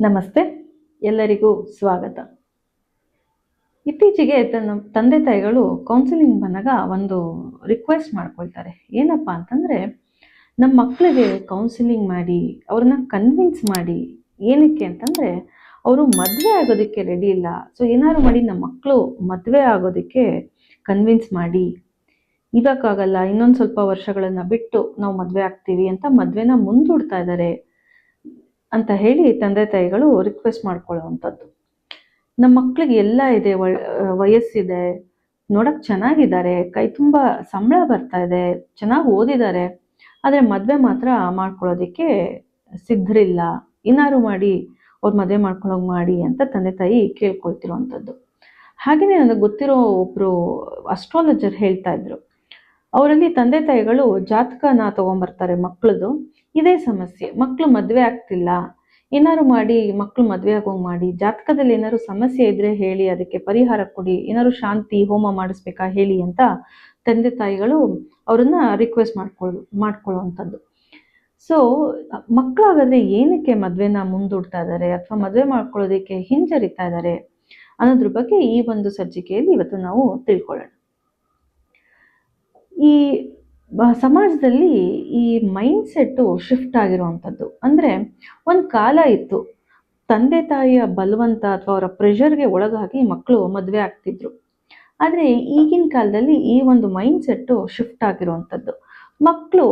ನಮಸ್ತೆ, ಎಲ್ಲರಿಗೂ ಸ್ವಾಗತ. ಇತ್ತೀಚೆಗೆ ತನ್ನ ತಂದೆ ತಾಯಿಗಳು ಕೌನ್ಸಿಲಿಂಗ್ ಬಂದಾಗ ಒಂದು ರಿಕ್ವೆಸ್ಟ್ ಮಾಡ್ಕೊಳ್ತಾರೆ. ಏನಪ್ಪ ಅಂತಂದರೆ ನಮ್ಮ ಮಕ್ಕಳಿಗೆ ಕೌನ್ಸಿಲಿಂಗ್ ಮಾಡಿ, ಅವ್ರನ್ನ ಕನ್ವಿನ್ಸ್ ಮಾಡಿ, ಏನಕ್ಕೆ ಅಂತಂದರೆ, ಅವರು ಮದುವೆ ಆಗೋದಕ್ಕೆ ರೆಡಿ ಇಲ್ಲ. ಸೊ ಏನಾದ್ರು ಮಾಡಿ ನಮ್ಮ ಮಕ್ಕಳು ಮದುವೆ ಆಗೋದಕ್ಕೆ ಕನ್ವಿನ್ಸ್ ಮಾಡಿ ಇವಾಗಲ್ಲ ಇನ್ನೊಂದು ಸ್ವಲ್ಪ ವರ್ಷಗಳನ್ನು ಬಿಟ್ಟು ನಾವು ಮದುವೆ ಆಗ್ತೀವಿ ಅಂತ ಮದುವೆನ ಮುಂದೂಡ್ತಾ ಇದ್ದಾರೆ ಅಂತ ಹೇಳಿ ತಂದೆ ತಾಯಿಗಳು ರಿಕ್ವೆಸ್ಟ್ ಮಾಡ್ಕೊಳ್ಳೋವಂಥದ್ದು. ನಮ್ಮ ಮಕ್ಳಿಗೆ ಎಲ್ಲ ಇದೆ ವಯಸ್ಸಿದೆ ನೋಡಕ್ಕೆ ಚೆನ್ನಾಗಿದ್ದಾರೆ, ಕೈ ತುಂಬ ಸಂಬಳ ಬರ್ತಾ ಇದೆ, ಚೆನ್ನಾಗಿ ಓದಿದ್ದಾರೆ, ಆದರೆ ಮದುವೆ ಮಾತ್ರ ಮಾಡ್ಕೊಳ್ಳೋದಕ್ಕೆ ಸಿದ್ಧರಿಲ್ಲ. ಇನ್ನಾರು ಮಾಡಿ, ಅವ್ರು ಮದುವೆ ಮಾಡ್ಕೊಳ್ಳೋಂಗೆ ಮಾಡಿ ಅಂತ ತಂದೆ ತಾಯಿ ಕೇಳ್ಕೊಳ್ತಿರೋವಂಥದ್ದು. ಹಾಗೆಯೇ ನನಗೆ ಗೊತ್ತಿರೋ ಒಬ್ಬರು ಅಸ್ಟ್ರಾಲಜರ್ ಹೇಳ್ತಾ ಇದ್ರು. ಅವರಲ್ಲಿ ತಂದೆ ತಾಯಿಗಳು ಜಾತಕನ ತಗೊಂಬರ್ತಾರೆ ಮಕ್ಕಳದು ಇದೇ ಸಮಸ್ಯೆ. ಮಕ್ಕಳು ಮದುವೆ ಆಗ್ತಿಲ್ಲ. ಏನಾರು ಮಾಡಿ ಮಕ್ಕಳು ಮದುವೆ ಆಗೋಂಗ್ ಮಾಡಿ, ಜಾತಕದಲ್ಲಿ ಏನಾದ್ರು ಸಮಸ್ಯೆ ಇದ್ರೆ ಹೇಳಿ, ಅದಕ್ಕೆ ಪರಿಹಾರ ಕೊಡಿ ಏನಾದ್ರು ಶಾಂತಿ, ಹೋಮ ಮಾಡಿಸ್ಬೇಕಾ ಹೇಳಿ ಅಂತ ತಂದೆ ತಾಯಿಗಳು ಅವರನ್ನ ರಿಕ್ವೆಸ್ಟ್ ಮಾಡ್ಕೊಳ್ಳೋ ಮಾಡ್ಕೊಳ್ಳೋವಂಥದ್ದು ಸೊ ಮಕ್ಕಳಾಗಾದ್ರೆ ಏನಕ್ಕೆ ಮದುವೆನ ಮುಂದೂಡ್ತಾ ಇದ್ದಾರೆ ಅಥವಾ ಮದುವೆ ಮಾಡ್ಕೊಳ್ಳೋದಕ್ಕೆ ಹಿಂಜರಿತಾ ಇದ್ದಾರೆ ಅನ್ನೋದ್ರ ಬಗ್ಗೆ ಈ ಒಂದು ಸಜ್ಜಿಕೆಯಲ್ಲಿ ಇವತ್ತು ನಾವು ತಿಳ್ಕೊಳ್ಳೋಣ. ಈ ಸಮಾಜದಲ್ಲಿ ಈ ಮೈಂಡ್ ಸೆಟ್ಟು ಶಿಫ್ಟ್ ಆಗಿರುವಂಥದ್ದು. ಅಂದರೆ ಒಂದು ಕಾಲ ಇತ್ತು, ತಂದೆ ತಾಯಿಯ ಬಲವಂತ ಅಥವಾ ಅವರ ಪ್ರೆಷರ್ಗೆ ಒಳಗಾಗಿ ಮಕ್ಕಳು ಮದುವೆ ಆಗ್ತಿದ್ರು. ಆದರೆ ಈಗಿನ ಕಾಲದಲ್ಲಿ ಈ ಒಂದು ಮೈಂಡ್ ಸೆಟ್ಟು ಶಿಫ್ಟ್ ಆಗಿರುವಂಥದ್ದು ಮಕ್ಕಳು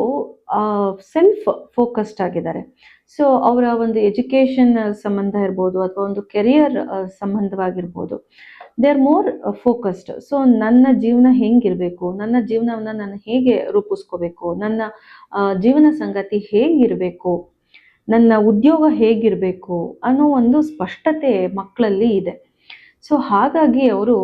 ಸೆಲ್ಫ್ ಫೋಕಸ್ಡ್ ಆಗಿದ್ದಾರೆ. ಸೊ ಅವರ ಒಂದು ಎಜುಕೇಷನ್ ಸಂಬಂಧ ಇರ್ಬೋದು ಅಥವಾ ಒಂದು career ಸಂಬಂಧವಾಗಿರ್ಬೋದು. They are more focused so ನನ್ನ ಜೀವನ ಹೆಂಗಿರಬೇಕು? ನನ್ನ ಜೀವನವನ್ನು ನಾನು ಹೇಗೆ ರೂಪಿಸ್ಕೋಬೇಕು? ನನ್ನ ಜೀವನ ಸಂಗತಿ ಹೇಗಿರಬೇಕು? ನನ್ನ ಉದ್ಯೋಗ ಹೇಗಿರಬೇಕು? ಅನ್ನೋ ಒಂದು ಸ್ಪಷ್ಟತೆ ಮಕ್ಕಳಲ್ಲಿ ಇದೆ. ಸೊ ಹಾಗಾಗಿ ಅವರು,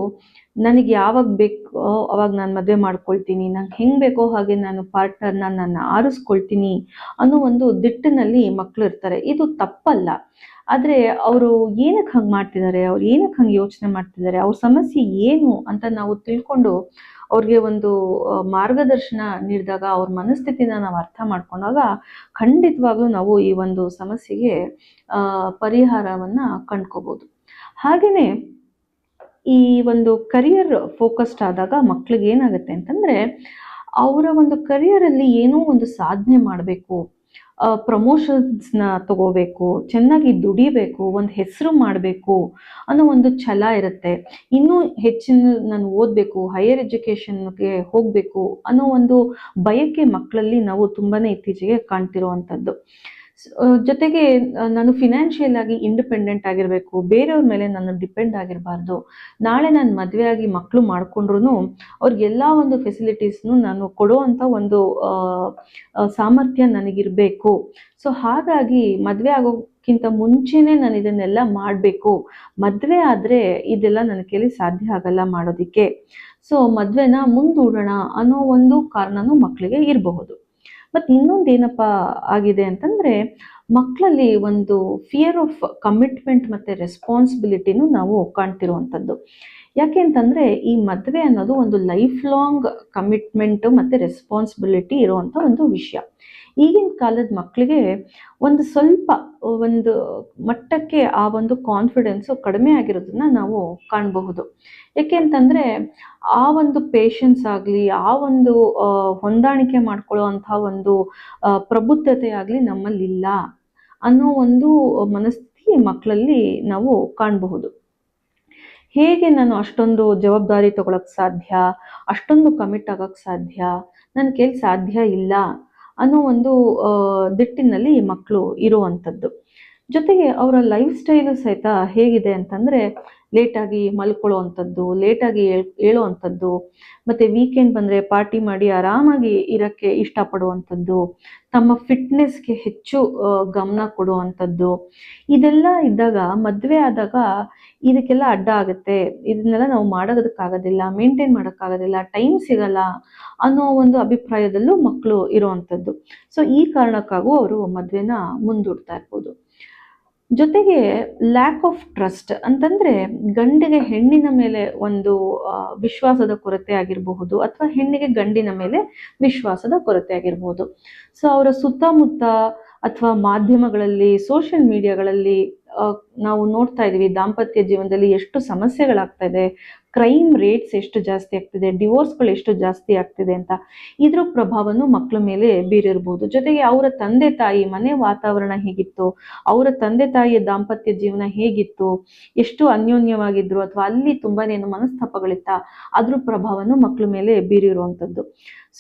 ನನಗೆ ಯಾವಾಗ ಬೇಕೋ ಅವಾಗ ನಾನು ಮದುವೆ ಮಾಡ್ಕೊಳ್ತೀನಿ. ನಂಗೆ ಹೆಂಗೆ ಬೇಕೋ ಹಾಗೆ ನಾನು ಪಾರ್ಟ್ನರ್ನ ನಾನು ಆರಿಸ್ಕೊಳ್ತೀನಿ ಅನ್ನೋ ಒಂದು ದಿಟ್ಟಿನಲ್ಲಿ ಮಕ್ಕಳು ಇರ್ತಾರೆ. ಇದು ತಪ್ಪಲ್ಲ. ಆದರೆ ಅವರು ಏನಕ್ಕೆ ಹಂಗೆ ಮಾಡ್ತಿದ್ದಾರೆ? ಅವ್ರು ಏನಕ್ಕೆ ಹಂಗೆ ಯೋಚನೆ ಮಾಡ್ತಿದ್ದಾರೆ? ಅವ್ರ ಸಮಸ್ಯೆ ಏನು ಅಂತ ನಾವು ತಿಳ್ಕೊಂಡು ಅವ್ರಿಗೆ ಒಂದು ಮಾರ್ಗದರ್ಶನ ನೀಡಿದಾಗ ಅವ್ರ ಮನಸ್ಥಿತಿನ ನಾವು ಅರ್ಥ ಮಾಡ್ಕೊಂಡಾಗ ಖಂಡಿತವಾಗ್ಲೂ ನಾವು ಈ ಒಂದು ಸಮಸ್ಯೆಗೆ ಪರಿಹಾರವನ್ನು ಕಂಡ್ಕೋಬೋದು. ಹಾಗೆಯೇ ಈ ಒಂದು ಕರಿಯರ್ ಫೋಕಸ್ಡ್ ಆದಾಗ ಮಕ್ಳಿಗೆ ಏನಾಗುತ್ತೆ ಅಂತಂದರೆ, ಅವರ ಒಂದು ಕರಿಯರಲ್ಲಿ ಏನೋ ಒಂದು ಸಾಧನೆ ಮಾಡಬೇಕು. ಪ್ರಮೋಷನ್ಸ್ನ ತಗೋಬೇಕು, ಚೆನ್ನಾಗಿ ದುಡಿಬೇಕು, ಒಂದು ಹೆಸರು ಮಾಡಬೇಕು ಅನ್ನೋ ಒಂದು ಛಲ ಇರುತ್ತೆ. ಇನ್ನೂ ಹೆಚ್ಚಿನ ನಾನು ಓದಬೇಕು ಹೈಯರ್ ಎಜುಕೇಷನ್ಗೆ ಹೋಗಬೇಕು ಅನ್ನೋ ಒಂದು ಬಯಕೆ ಮಕ್ಕಳಲ್ಲಿ ನಾವು ತುಂಬಾ ಇತ್ತೀಚೆಗೆ ಕಾಣ್ತಿರುವಂಥದ್ದು. ಜೊತೆಗೆ ನಾನು ಫಿನಾನ್ಷಿಯಲ್ ಆಗಿ ಇಂಡಿಪೆಂಡೆಂಟ್ ಆಗಿರಬೇಕು. ಬೇರೆಯವ್ರ ಮೇಲೆ ನಾನು ಡಿಪೆಂಡ್ ಆಗಿರಬಾರ್ದು. ನಾಳೆ ನಾನು ಮದುವೆ ಆಗಿ ಮಕ್ಕಳು ಅವ್ರಿಗೆ ಅವ್ರಿಗೆಲ್ಲ ಒಂದು ಫೆಸಿಲಿಟೀಸ್ನು ನಾನು ಕೊಡುವಂಥ ಒಂದು ಸಾಮರ್ಥ್ಯ ನನಗಿರಬೇಕು. ಸೊ ಹಾಗಾಗಿ ಮದುವೆ ಆಗೋಕ್ಕಿಂತ ಮುಂಚೆನೇ ನಾನು ಇದನ್ನೆಲ್ಲ ಮಾಡಬೇಕು. ಮದುವೆ ಆದರೆ ಇದೆಲ್ಲ ನನ್ನ ಕೈಲಿ ಸಾಧ್ಯ ಆಗಲ್ಲ ಮಾಡೋದಕ್ಕೆ. ಸೊ ಮದುವೆನ ಮುಂದೂಡೋಣ ಅನ್ನೋ ಒಂದು ಕಾರಣನೂ ಮಕ್ಕಳಿಗೆ ಇರಬಹುದು. ಮತ್ತು ಇನ್ನೊಂದು ಏನಪ್ಪ ಆಗಿದೆ ಅಂತಂದರೆ ಮಕ್ಕಳಲ್ಲಿ ಒಂದು ಫಿಯರ್ ಆಫ್ ಕಮಿಟ್ಮೆಂಟ್ ಮತ್ತು ರೆಸ್ಪಾನ್ಸಿಬಿಲಿಟಿನೂ ನಾವು ಕಾಣ್ತಿರುವಂಥದ್ದು. ಯಾಕೆ ಅಂತಂದರೆ ಈ ಮದುವೆ ಅನ್ನೋದು ಒಂದು ಲೈಫ್ ಲಾಂಗ್ ಕಮಿಟ್ಮೆಂಟ್ ಮತ್ತು ರೆಸ್ಪಾನ್ಸಿಬಿಲಿಟಿ ಇರುವಂಥ ಒಂದು ವಿಷಯ. ಈಗಿನ ಕಾಲದ ಮಕ್ಕಳಿಗೆ ಒಂದು ಸ್ವಲ್ಪ, ಒಂದು ಮಟ್ಟಕ್ಕೆ ಆ ಒಂದು ಕಾನ್ಫಿಡೆನ್ಸು ಕಡಿಮೆ ಆಗಿರೋದನ್ನ ನಾವು ಕಾಣಬಹುದು. ಯಾಕೆ ಅಂತಂದರೆ, ಆ ಒಂದು ಪೇಷನ್ಸ್ ಆಗಲಿ, ಆ ಒಂದು ಹೊಂದಾಣಿಕೆ ಮಾಡ್ಕೊಳ್ಳೋ ಅಂಥ ಒಂದು ಪ್ರಬುದ್ಧತೆ ಆಗಲಿ ನಮ್ಮಲ್ಲಿಲ್ಲ ಅನ್ನೋ ಒಂದು ಮನಸ್ಥಿತಿ ಮಕ್ಕಳಲ್ಲಿ ನಾವು ಕಾಣಬಹುದು. ಹೇಗೆ ನಾನು ಅಷ್ಟೊಂದು ಜವಾಬ್ದಾರಿ ತಗೊಳಕ್ ಸಾಧ್ಯ, ಅಷ್ಟೊಂದು ಕಮಿಟ್ ಆಗಕ್ಕೆ ಸಾಧ್ಯ ನನ್ನ ಕೈಲಿ ಸಾಧ್ಯ ಇಲ್ಲ ಅನ್ನೋ ಒಂದು ದಿಟ್ಟಿನಲ್ಲಿ ಮಕ್ಕಳು ಇರುವಂಥದ್ದು. ಜೊತೆಗೆ ಅವರ ಲೈಫ್ ಸ್ಟೈಲು ಸಹಿತ ಹೇಗಿದೆ ಅಂತಂದರೆ ಲೇಟಾಗಿ ಮಲ್ಕೊಳ್ಳೋವಂಥದ್ದು ಲೇಟಾಗಿ ಹೇಳೋ ಏಳೋವಂಥದ್ದು, ಮತ್ತು ವೀಕೆಂಡ್ ಬಂದರೆ ಪಾರ್ಟಿ ಮಾಡಿ ಆರಾಮಾಗಿ ಇರೋಕ್ಕೆ ಇಷ್ಟಪಡುವಂಥದ್ದು, ತಮ್ಮ ಫಿಟ್ನೆಸ್ಗೆ ಹೆಚ್ಚು ಗಮನ ಕೊಡುವಂಥದ್ದು, ಇದೆಲ್ಲ ಇದ್ದಾಗ, ಮದುವೆ ಆದಾಗ ಇದಕ್ಕೆಲ್ಲ ಅಡ್ಡ ಆಗುತ್ತೆ. ಇದನ್ನೆಲ್ಲ ನಾವು ಮಾಡೋದಕ್ಕಾಗೋದಿಲ್ಲ ಮೇಂಟೈನ್ ಮಾಡೋಕ್ಕಾಗೋದಿಲ್ಲ ಟೈಮ್ ಸಿಗಲ್ಲ ಅನ್ನೋ ಒಂದು ಅಭಿಪ್ರಾಯದಲ್ಲೂ ಮಕ್ಕಳು ಇರುವಂಥದ್ದು. ಸೊ ಈ ಕಾರಣಕ್ಕಾಗೂ ಅವರು ಮದುವೆನ ಮುಂದೂಡ್ತಾ ಇರ್ಬೋದು. ಜೊತೆಗೆ ಲ್ಯಾಕ್ ಆಫ್ ಟ್ರಸ್ಟ್ ಅಂತಂದ್ರೆ ಗಂಡಿಗೆ ಹೆಣ್ಣಿನ ಮೇಲೆ ಒಂದು ವಿಶ್ವಾಸದ ಕೊರತೆ ಆಗಿರಬಹುದು ಅಥವಾ ಹೆಣ್ಣಿಗೆ ಗಂಡಿನ ಮೇಲೆ ವಿಶ್ವಾಸದ ಕೊರತೆ ಆಗಿರಬಹುದು. ಸೊ ಅವರ ಸುತ್ತಮುತ್ತ ಅಥವಾ ಮಾಧ್ಯಮಗಳಲ್ಲಿ ಸೋಷಿಯಲ್ ಮೀಡಿಯಾಗಳಲ್ಲಿ ನಾವು ನೋಡ್ತಾ ಇದೀವಿ ದಾಂಪತ್ಯ ಜೀವನದಲ್ಲಿ ಎಷ್ಟು ಸಮಸ್ಯೆಗಳಾಗ್ತಾ ಇದೆ ಕ್ರೈಮ್ ರೇಟ್ಸ್ ಎಷ್ಟು ಜಾಸ್ತಿ ಆಗ್ತಿದೆ, ಡಿವೋರ್ಸ್ಗಳು ಎಷ್ಟು ಜಾಸ್ತಿ ಆಗ್ತಿದೆ ಅಂತ ಇದ್ರ ಪ್ರಭಾವನು ಮಕ್ಕಳ ಮೇಲೆ ಬೀರಿರ್ಬೋದು. ಜೊತೆಗೆ ಅವರ ತಂದೆ ತಾಯಿ, ಮನೆ ವಾತಾವರಣ ಹೇಗಿತ್ತು, ಅವರ ತಂದೆ ತಾಯಿಯ ದಾಂಪತ್ಯ ಜೀವನ ಹೇಗಿತ್ತು, ಎಷ್ಟು ಅನ್ಯೋನ್ಯವಾಗಿದ್ರು ಅಥವಾ ಅಲ್ಲಿ ತುಂಬಾನೇ ಮನಸ್ತಾಪಗಳಿತ್ತ, ಅದ್ರ ಪ್ರಭಾವನು ಮಕ್ಕಳ ಮೇಲೆ ಬೀರಿರುವಂಥದ್ದು.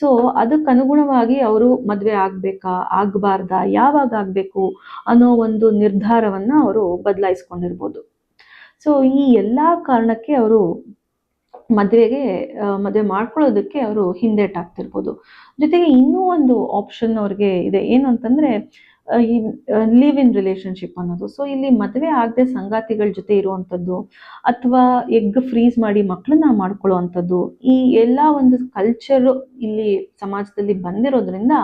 ಸೊ ಅದಕ್ಕನುಗುಣವಾಗಿ ಅವರು ಮದುವೆ ಆಗ್ಬೇಕಾ, ಆಗ್ಬಾರ್ದಾ, ಯಾವಾಗ ಆಗ್ಬೇಕು ಅನ್ನೋ ಒಂದು ನಿರ್ಧಾರವನ್ನ ಅವರು ಬದಲಾಯಿಸ್ಕೊಂಡಿರ್ಬೋದು. ಸೊ ಈ ಎಲ್ಲಾ ಕಾರಣಕ್ಕೆ ಅವರು ಮದುವೆಗೆ ಮದುವೆ ಮಾಡ್ಕೊಳ್ಳೋದಕ್ಕೆ ಅವರು ಹಿಂದೇಟಾಗ್ತಿರ್ಬೋದು. ಜೊತೆಗೆ ಇನ್ನೂ ಒಂದು ಆಪ್ಷನ್ ಅವ್ರಿಗೆ ಇದೆ. ಏನು ಅಂತಂದ್ರೆ ಈ ಲಿವ್ ಇನ್ ರಿಲೇಶನ್ಶಿಪ್ ಅನ್ನೋದು. ಸೊ ಇಲ್ಲಿ ಮದುವೆ ಆಗದೆ ಸಂಗಾತಿಗಳ ಜೊತೆ ಇರುವಂಥದ್ದು, ಅಥವಾ ಎಗ್ ಫ್ರೀಸ್ ಮಾಡಿ ಮಕ್ಕಳನ್ನ ಮಾಡ್ಕೊಳ್ಳುವಂಥದ್ದು, ಈ ಎಲ್ಲ ಒಂದು ಕಲ್ಚರ್ ಇಲ್ಲಿ ಸಮಾಜದಲ್ಲಿ ಬಂದಿರೋದ್ರಿಂದ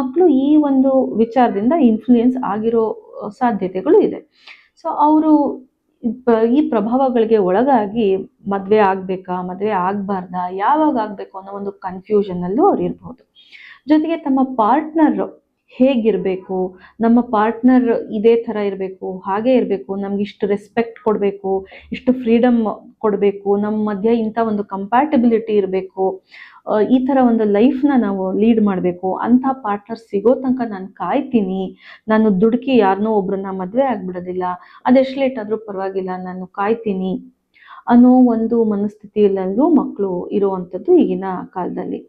ಮಕ್ಕಳು ಈ ಒಂದು ವಿಚಾರದಿಂದ ಇನ್ಫ್ಲೂಯೆನ್ಸ್ ಆಗಿರೋ ಸಾಧ್ಯತೆಗಳು ಇದೆ. ಸೊ ಅವರು ಈ ಪ್ರಭಾವಗಳಿಗೆ ಒಳಗಾಗಿ ಮದುವೆ ಆಗ್ಬೇಕಾ, ಮದುವೆ ಆಗ್ಬಾರ್ದಾ, ಯಾವಾಗ ಆಗ್ಬೇಕು ಅನ್ನೋ ಒಂದು ಕನ್ಫ್ಯೂಷನ್ ಅಲ್ಲೂ ಅವ್ರು ಇರ್ಬೋದು. ಜೊತೆಗೆ ತಮ್ಮ ಪಾರ್ಟ್ನರ್ ಹೇಗಿರಬೇಕು, ನಮ್ಮ ಪಾರ್ಟ್ನರ್ ಇದೇ ಥರ ಇರಬೇಕು, ಹಾಗೆ ಇರಬೇಕು, ನಮ್ಗೆ ಇಷ್ಟು ರೆಸ್ಪೆಕ್ಟ್ ಕೊಡಬೇಕು, ಇಷ್ಟು ಫ್ರೀಡಮ್ ಕೊಡಬೇಕು ನಮ್ಮ ಮಧ್ಯೆ ಇಂಥ ಒಂದು ಕಂಪ್ಯಾಟಬಿಲಿಟಿ ಇರಬೇಕು ಈ ಥರ ಒಂದು ಲೈಫ್ನ ನಾವು ಲೀಡ್ ಮಾಡಬೇಕು. ಅಂಥ ಪಾರ್ಟ್ನರ್ ಸಿಗೋ ತನಕ ನಾನು ಕಾಯ್ತೀನಿ. ನಾನು ದುಡುಕಿ ಯಾರನ್ನೋ ಒಬ್ಬರನ್ನ ಮದುವೆ ಆಗಿಬಿಡೋದಿಲ್ಲ. ಅದೆಷ್ಟು ಲೇಟ್ ಆದರೂ ಪರವಾಗಿಲ್ಲ, ನಾನು ಕಾಯ್ತೀನಿ ಅನ್ನೋ ಒಂದು ಮನಸ್ಥಿತಿಯಲ್ಲೂ ಮಕ್ಕಳು ಇರುವಂಥದ್ದು ಈಗಿನ ಕಾಲದಲ್ಲಿ.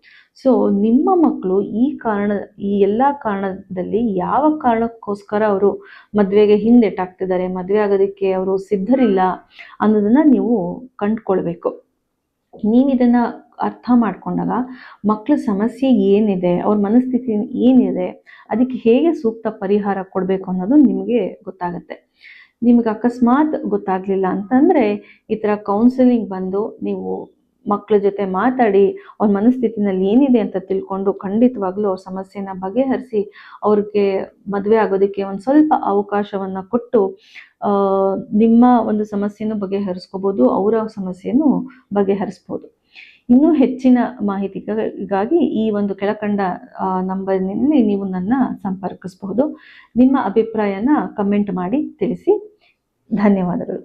ಸೊ ನಿಮ್ಮ ಮಕ್ಕಳು ಈ ಕಾರಣ, ಈ ಎಲ್ಲ ಕಾರಣದಲ್ಲಿ ಯಾವ ಕಾರಣಕ್ಕೋಸ್ಕರ ಅವರು ಮದುವೆಗೆ ಹಿಂದೆಟಾಗ್ತಿದ್ದಾರೆ ಮದುವೆ ಆಗೋದಕ್ಕೆ ಅವರು ಸಿದ್ಧರಿಲ್ಲ ಅನ್ನೋದನ್ನ ನೀವು ಕಂಡ್ಕೊಳ್ಬೇಕು. ನೀವು ಅರ್ಥ ಮಾಡಿಕೊಂಡಾಗ ಮಕ್ಕಳ ಸಮಸ್ಯೆ ಏನಿದೆ, ಅವ್ರ ಮನಸ್ಥಿತಿ ಏನಿದೆ, ಅದಕ್ಕೆ ಹೇಗೆ ಸೂಕ್ತ ಪರಿಹಾರ ಕೊಡಬೇಕು ಅನ್ನೋದು ನಿಮಗೆ ಗೊತ್ತಾಗುತ್ತೆ. ನಿಮ್ಗೆ ಅಕಸ್ಮಾತ್ ಗೊತ್ತಾಗ್ಲಿಲ್ಲ ಅಂತಂದ್ರೆ ಈ ಥರ ಕೌನ್ಸಿಲಿಂಗ್ ಬಂದು ನೀವು ಮಕ್ಕಳ ಜೊತೆ ಮಾತಾಡಿ ಅವ್ರ ಮನಸ್ಥಿತಿನಲ್ಲಿ ಏನಿದೆ ಅಂತ ತಿಳ್ಕೊಂಡು ಖಂಡಿತವಾಗ್ಲೂ ಅವ್ರ ಸಮಸ್ಯೆನ ಬಗೆಹರಿಸಿ ಅವ್ರಿಗೆ ಮದುವೆ ಆಗೋದಕ್ಕೆ ಒಂದು ಸ್ವಲ್ಪ ಅವಕಾಶವನ್ನ ಕೊಟ್ಟು ಆ, ನಿಮ್ಮ ಒಂದು ಸಮಸ್ಯೆನೂ ಬಗೆಹರಿಸ್ಕೋಬಹುದು ಅವರ ಸಮಸ್ಯೆನೂ ಬಗೆಹರಿಸ್ಬೋದು. ಇನ್ನೂ ಹೆಚ್ಚಿನ ಮಾಹಿತಿಗಾಗಿ ಈ ಒಂದು ಕೆಳಕಂಡ ನಂಬರ್ನಲ್ಲಿ ನೀವು ನನ್ನ ಸಂಪರ್ಕಿಸಬಹುದು ನಿಮ್ಮ ಅಭಿಪ್ರಾಯನ ಕಮೆಂಟ್ ಮಾಡಿ ತಿಳಿಸಿ. ಧನ್ಯವಾದಗಳು.